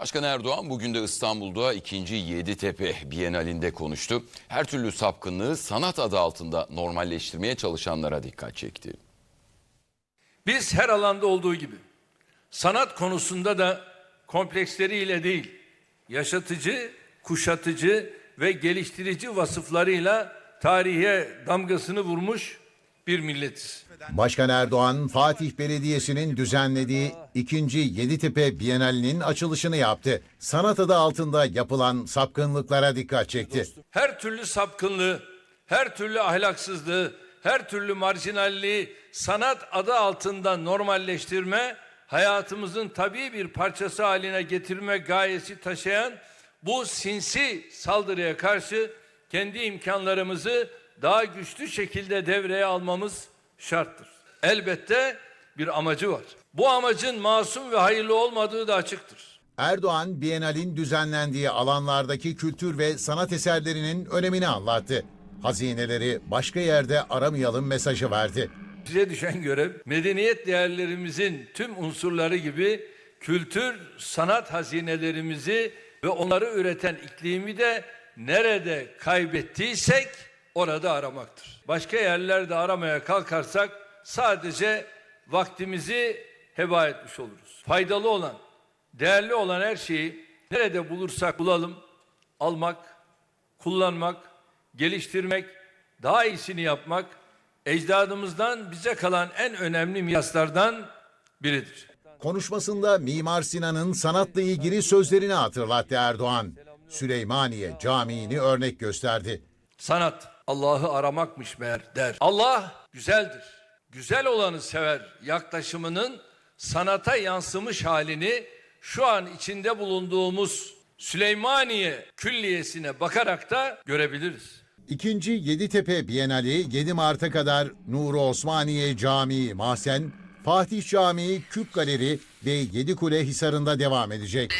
Başkan Erdoğan bugün de İstanbul'da 2. Yeditepe Bienalinde konuştu. Her türlü sapkınlığı sanat adı altında normalleştirmeye çalışanlara dikkat çekti. Biz her alanda olduğu gibi sanat konusunda da kompleksleriyle değil, yaşatıcı, kuşatıcı ve geliştirici vasıflarıyla tarihe damgasını vurmuş bir milletiz. Başkan Erdoğan, Fatih Belediyesi'nin düzenlediği 2. Yeditepe Bienalinin açılışını yaptı. Sanat adı altında yapılan sapkınlıklara dikkat çekti. Her türlü sapkınlığı, her türlü ahlaksızlığı, her türlü marjinalliği sanat adı altında normalleştirme, hayatımızın tabii bir parçası haline getirme gayesi taşıyan bu sinsi saldırıya karşı kendi imkanlarımızı daha güçlü şekilde devreye almamız şarttır. Elbette bir amacı var. Bu amacın masum ve hayırlı olmadığı da açıktır. Erdoğan, Bienal'in düzenlendiği alanlardaki kültür ve sanat eserlerinin önemini anlattı. Hazineleri başka yerde aramayalım mesajı verdi. Size düşen görev medeniyet değerlerimizin tüm unsurları gibi kültür, sanat hazinelerimizi ve onları üreten iklimi de nerede kaybettiysek orada aramaktır. Başka yerlerde aramaya kalkarsak sadece vaktimizi heba etmiş oluruz. Faydalı olan, değerli olan her şeyi nerede bulursak bulalım, almak, kullanmak, geliştirmek, daha iyisini yapmak ecdadımızdan bize kalan en önemli miraslardan biridir. Konuşmasında Mimar Sinan'ın sanatla ilgili sözlerini hatırlattı Erdoğan. Süleymaniye Camii'ni örnek gösterdi. Sanat Allah'ı aramakmış meğer der. Allah güzeldir. Güzel olanı sever. Yaklaşımının sanata yansımış halini şu an içinde bulunduğumuz Süleymaniye Külliyesi'ne bakarak da görebiliriz. İkinci Yeditepe Bienali 7 Mart'a kadar Nuri Osmaniye Camii Mahsen, Fatih Camii Küp Galeri ve Yedikule Hisarı'nda devam edecek.